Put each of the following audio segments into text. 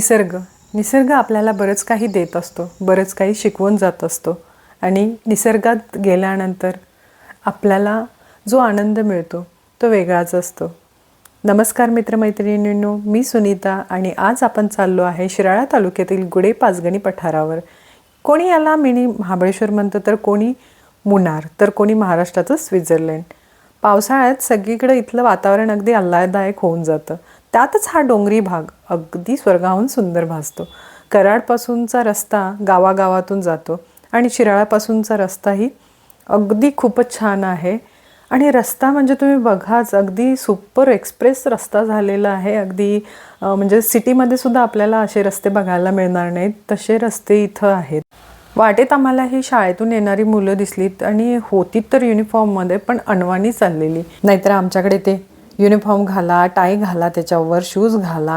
निसर्ग. निसर्ग आपल्याला बरंच काही देत असतो. बरंच काही शिकवून जात असतो. आणि निसर्गात गेल्यानंतर आपल्याला जो आनंद मिळतो तो वेगळाच असतो. नमस्कार मित्रमैत्रिणींनो मी सुनीता आणि आज आपण चाललो आहे शिराळा तालुक्यातील गुडे पाचगणी पठारावर. कोणी याला मिनी महाबळेश्वर म्हणतं तर कोणी मुनार तर कोणी महाराष्ट्राचं स्वित्झर्लंड. पावसाळ्यात सगळीकडे इथलं वातावरण अगदी आल्हाददायक होऊन जातं. त्यातच हा डोंगरी भाग अगदी स्वर्गाहून सुंदर भासतो. कराडपासूनचा रस्ता गावागावातून जातो आणि शिराळापासूनचा रस्ताही अगदी खूपच छान आहे. आणि रस्ता म्हणजे तुम्ही बघाच अगदी सुपर एक्सप्रेस रस्ता झालेला आहे. अगदी म्हणजे सिटीमध्ये सुद्धा आपल्याला असे रस्ते बघायला मिळणार नाहीत. तसे रस्ते इथं आहेत. वाटेत आम्हाला ही शाळेतून येणारी मुलं दिसलीत आणि होती तर युनिफॉर्ममध्ये पण अनवाणी चाललेली. नाहीतर आमच्याकडे ते युनिफॉर्म घाला टाय घाला त्याच्यावर शूज घाला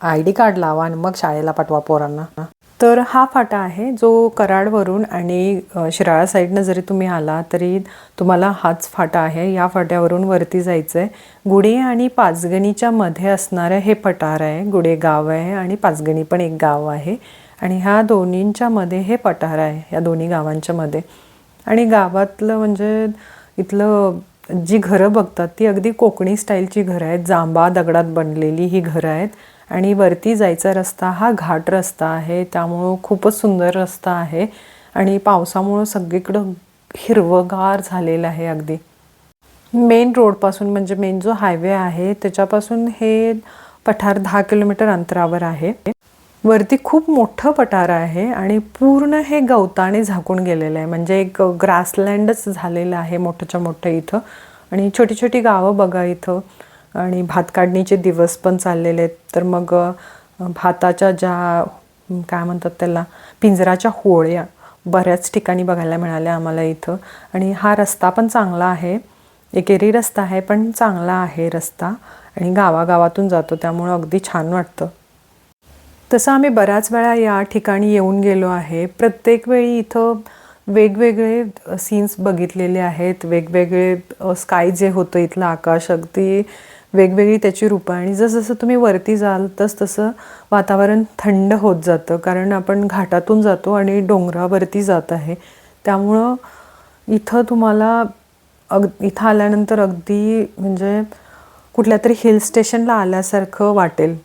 आय डी कार्ड लावा आणि मग शाळेला पाठवा पोरांना. तर हा फाटा आहे जो कराडवरून आणि शिराळा साईडनं जरी तुम्ही आला तरी तुम्हाला हाच फाटा आहे. या फाट्यावरून वरती जायचं आहे गुढे आणि पाचगणीच्या मध्ये असणारं हे पठार आहे. गुडे गाव आहे आणि पाचगणी पण एक गाव आहे. आणि ह्या दोन्हींच्या मध्ये हे पठार आहे या दोन्ही गावांच्या मध्ये. आणि गावातलं म्हणजे इथलं जी घरं बघतात ती अगदी कोकणी स्टाईलची घरं आहेत. जांबा दगडात बनलेली ही घरं आहेत. आणि वरती जायचा रस्ता हा घाट रस्ता आहे. त्यामुळं खूपच सुंदर रस्ता आहे. आणि पावसामुळं सगळीकडं हिरवगार झालेलं आहे अगदी. मेन रोडपासून म्हणजे मेन जो हायवे आहे त्याच्यापासून हे पठार दहा किलोमीटर अंतरावर आहे. वरती खूप मोठं पठार आहे आणि पूर्ण हे गवताने झाकून गेलेलं आहे. म्हणजे एक ग्रासलँडच झालेलं आहे मोठंच्या मोठं इथं. आणि छोटी छोटी गावं बघा इथं. आणि भात काढणीचे दिवस पण चाललेले आहेत. तर मग भाताच्या ज्या काय म्हणतात त्याला पिंजराच्या होळ्या बऱ्याच ठिकाणी बघायला मिळाल्या आम्हाला इथं. आणि हा रस्ता पण चांगला आहे. एकेरी रस्ता आहे पण चांगला आहे रस्ता. आणि गावागावातून जातो त्यामुळं अगदी छान वाटतं. तसं आम्ही बऱ्याच वेळा या ठिकाणी येऊन गेलो आहे. प्रत्येक वेळी इथं वेगवेगळे सीन्स बघितलेले आहेत. वेगवेगळे स्काय जे होतं इथलं आकाश अगदी वेगवेगळी त्याची रूपं आणि जसजसं तुम्ही वरती जाल तस तसं वातावरण थंड होत जातं. कारण आपण घाटातून जातो आणि डोंगरावरती जात आहे. त्यामुळं इथं तुम्हाला अग इथं आल्यानंतर अगदी म्हणजे कुठल्या तरी हिल स्टेशनला आल्यासारखं वाटेल.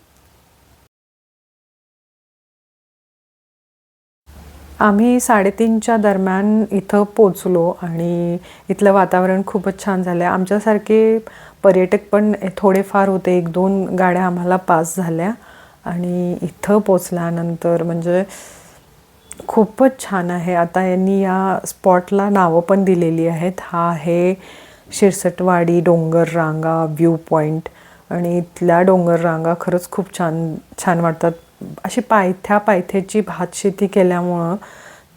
आम्ही साडेतीनच्या दरम्यान इथं पोचलो आणि इथलं वातावरण खूपच छान झालं आहे आमच्यासारखे पर्यटक पण थोडेफार होते. एक दोन गाड्या आम्हाला पास झाल्या आणि इथं पोचल्यानंतर म्हणजे खूपच छान आहे. आता यांनी या स्पॉटला नावं पण दिलेली आहेत. हा आहे शिरसटवाडी डोंगर रांगा व्ह्यू पॉईंट आणि इथल्या डोंगर रांगा खरंच खूप छान छान वाटतात. अशी पायथ्या पायथ्याची भातशेती केल्यामुळं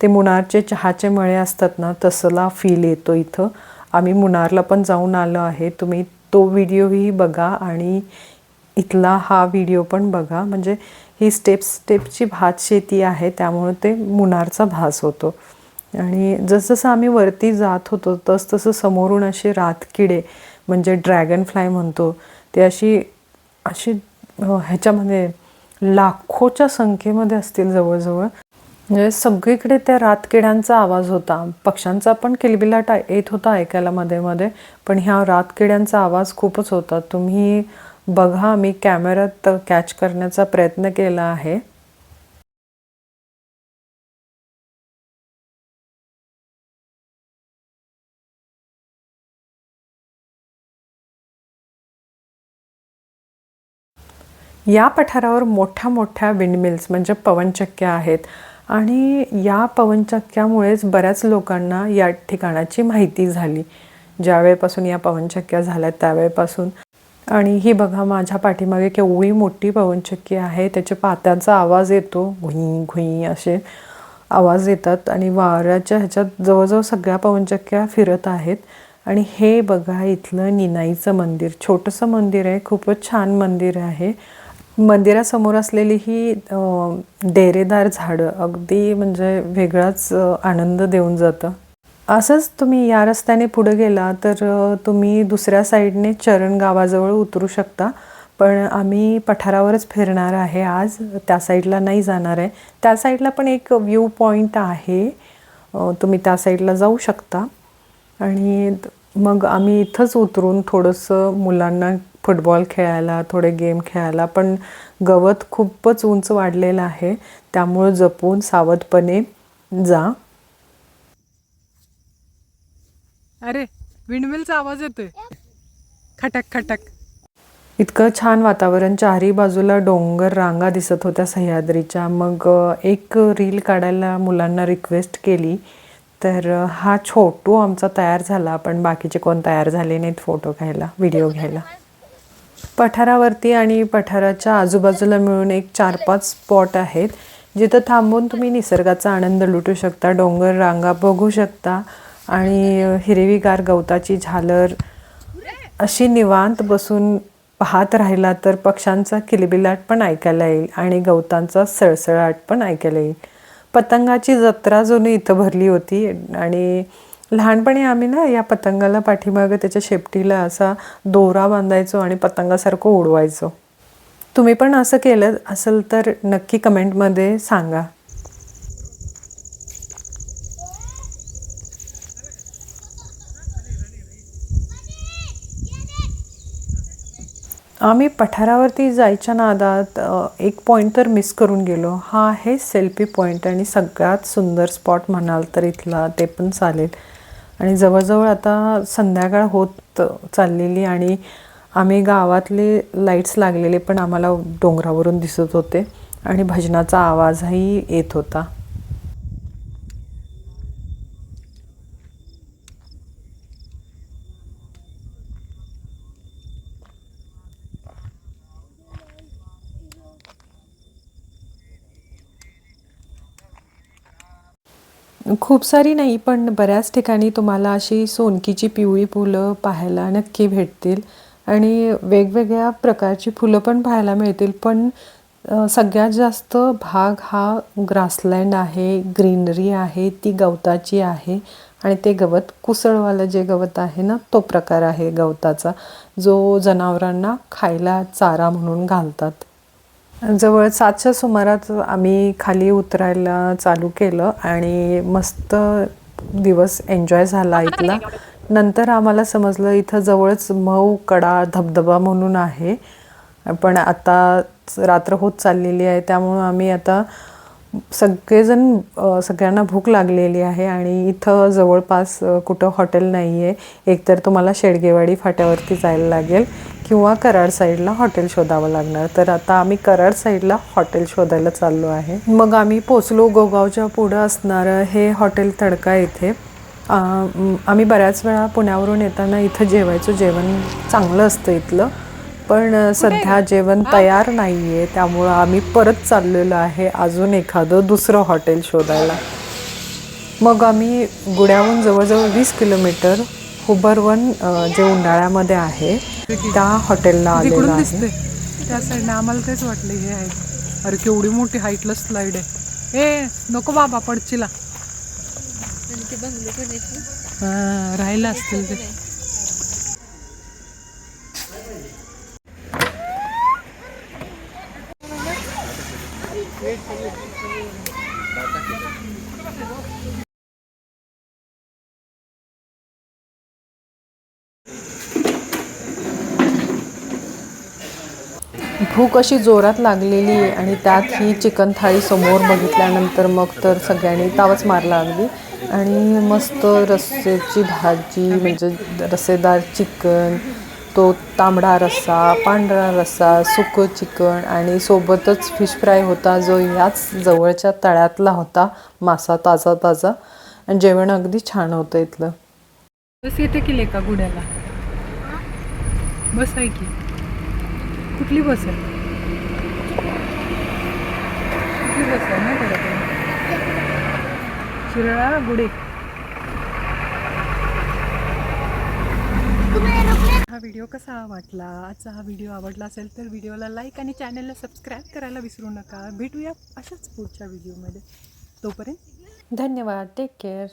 ते मुनारचे चहाचे मळे असतात ना तसला फील येतो इथं. आम्ही मुनारला पण जाऊन आलो आहे. तुम्ही तो व्हिडिओही बघा आणि इथला हा व्हिडिओ पण बघा. म्हणजे ही स्टेप स्टेपची भात शेती आहे त्यामुळे ते मुनारचा भास होतो. आणि जसजसं आम्ही वरती जात होतो तस तसं समोरून असे रातकिडे म्हणजे ड्रॅगन फ्लाय म्हणतो ते अशी अशी ह्याच्यामध्ये लाखोच्या संख्येमध्ये असतील जवळजवळ. म्हणजे सगळीकडे त्या रातकिड्यांचा आवाज होता. पक्ष्यांचा पण किलबिलाट येत होता ऐकायला मध्ये मध्ये. पण ह्या रातकिड्यांचा आवाज खूपच होता. तुम्ही बघा मी कॅमेऱ्यात कॅच करण्याचा प्रयत्न केला आहे. या पठारावर मोठ्या मोठ्या विंडमिल्स म्हणजे पवनचक्क्या आहेत. आणि या पवनचक्क्यामुळेच बऱ्याच लोकांना या ठिकाणाची माहिती झाली. ज्यावेळेपासून या पवनचक्क्या झाल्या त्यावेळेपासून. आणि ही बघा माझ्या पाठीमागे केवढी मोठी पवनचक्की आहे त्याच्या पात्यांचा आवाज येतो घुई घुई असे आवाज येतात. आणि वाऱ्याच्या ह्याच्यात जवळजवळ सगळ्या पवनचक्क्या फिरत आहेत. आणि हे बघा इथलं निनाईचं मंदिर. छोटंसं मंदिर आहे खूपच छान मंदिर आहे. मंदिरासमोर असलेली ही डेरेदार झाडं अगदी म्हणजे वेगळाच आनंद देऊन जातं. असंच तुम्ही या रस्त्याने पुढे गेला तर तुम्ही दुसऱ्या साईडने चरण गावाजवळ उतरू शकता. पण आम्ही पठारावरच फिरणार आहे आज. त्या साईडला नाही जाणार आहे. त्या साईडला पण एक व्ह्यू पॉईंट आहे. तुम्ही त्या साईडला जाऊ शकता. आणि मग आम्ही इथंच उतरून थोडंसं मुलांना फुटबॉल खेळायला थोडे गेम खेळायला पण गवत खूपच उंच वाढलेलं आहे. त्यामुळं जपून सावधपणे जा. अरे विंडमिलचा आवाज येतोय. खटक खटक. इतकं छान वातावरण चारही बाजूला डोंगर रांगा दिसत होत्या सह्याद्रीच्या. मग एक रील काढायला मुलांना रिक्वेस्ट केली. तर हा छोटू आमचा तयार झाला. पण बाकीचे कोण तयार झाले नाहीत फोटो घ्यायला व्हिडिओ घ्यायला. पठारावरती आणि पठाराच्या आजूबाजूला मिळून एक चार पाच स्पॉट आहेत. जिथं थांबून तुम्ही निसर्गाचा आनंद लुटू शकता डोंगर रांगा बघू शकता आणि हिरवीगार गवताची झालर अशी निवांत बसून पाहत राहिला तर पक्ष्यांचा किलबिलाट पण ऐकायला येईल आणि गवतांचा सळसळाट पण ऐकायला येईल. पतंगाची जत्रा जणू इथं भरली होती आणि लहानपणी आम्ही ना या पतंगाला पाठीमागं त्याच्या शेपटीला असा दोरा बांधायचो आणि पतंगासारखं उडवायचो. तुम्ही पण असं केलं असेल तर नक्की कमेंटमध्ये सांगा. आम्ही पठारावरती जायच्या नादात एक पॉईंट तर मिस करून गेलो. हा आहे सेल्फी पॉईंट आणि सगळ्यात सुंदर स्पॉट म्हणाल तर इथला ते पण चालेल. आणि जवळजवळ आता संध्याकाळ होत चाललेली आणि आम्ही गावातले लाईट्स लागलेले पण आम्हाला डोंगरावरून दिसत होते आणि भजनाचा आवाजही येत होता. खूप सारी नाही पण बऱ्याच ठिकाणी तुम्हाला अशी सोनकीची पिवळी फुलं पाहायला नक्की भेटतील. आणि वेगवेगळ्या प्रकारची फुलं पण पाहायला मिळतील पण सगळ्यात जास्त भाग हा ग्रासलँड आहे ग्रीनरी आहे ती गवताची आहे. आणि ते गवत कुसळवालं जे गवत आहे ना तो प्रकार आहे गवताचा जो जनावरांना खायला चारा म्हणून घालतात. जवळ सातच्या सुमारात आम्ही खाली उतरायला चालू केलं आणि मस्त दिवस एन्जॉय झाला इथला. नंतर आम्हाला समजलं इथं जवळच मऊ कडा धबधबा म्हणून आहे. पण आता रात्र होत चाललेली आहे त्यामुळं आम्ही आता सगळेजण सगळ्यांना भूक लागलेली आहे आणि इथं जवळपास कुठं हॉटेल नाही आहे एकतर तुम्हाला शेडगेवाडी फाट्यावरती जायला लागेल. किंवा कराड साईडला हॉटेल शोधावं लागणार. तर आता आम्ही कराड साईडला हॉटेल शोधायला चाललो आहे. मग आम्ही पोचलो गोगावच्या पुढं असणारं हे हॉटेल तडका इथे आम्ही बऱ्याच वेळा पुण्यावरून येताना इथं जेवायचो. जेवण चांगलं असतं इथलं. पण सध्या जेवण तयार नाही आहे त्यामुळं आम्ही परत चाललेलो आहे. अजून एखादं दुसरं हॉटेल शोधायला. मग आम्ही गुड्याहून जवळजवळ वीस किलोमीटर हुबरवन जे उन्हाळ्यामध्ये आहे त्या हॉटेलला आलेलो आहे. त्या साईडने आम्हाला तेच वाटलं हे आहे. अरे केवढी मोठी हाईटला स्लाईड आहे. ए नको बाबा पडचिला. हा, राहिलं असतील ते. भूक अशी जोरात लागलेली आणि त्यात ही चिकन थाळी समोर बघितल्यानंतर मग तर सगळ्यांनी तावच मारला अगदी आणि मस्त रस्स्याची भाजी म्हणजे रस्सेदार चिकन तो तांबडा रस्सा पांढरा रस्सा सुकं चिकन आणि सोबतच फिश फ्राय होता जो याच जवळच्या तळ्यातला होता मासा ताजा ताजा. आणि जेवण अगदी छान होतं इथलं. बस येते की लेका गुड्याला? बस आहे की? कुठली बस आहे? कुठली बस आहे नाही कळत शिराळा गुडे हा व्हिडिओ कसा वाटला? आजचा हा व्हिडिओ आवडला असेल तर व्हिडिओला लाईक आणि चॅनलला सबस्क्राईब करायला विसरू नका. भेटूया अशाच पुढच्या व्हिडिओमध्ये तोपर्यंत धन्यवाद. Take care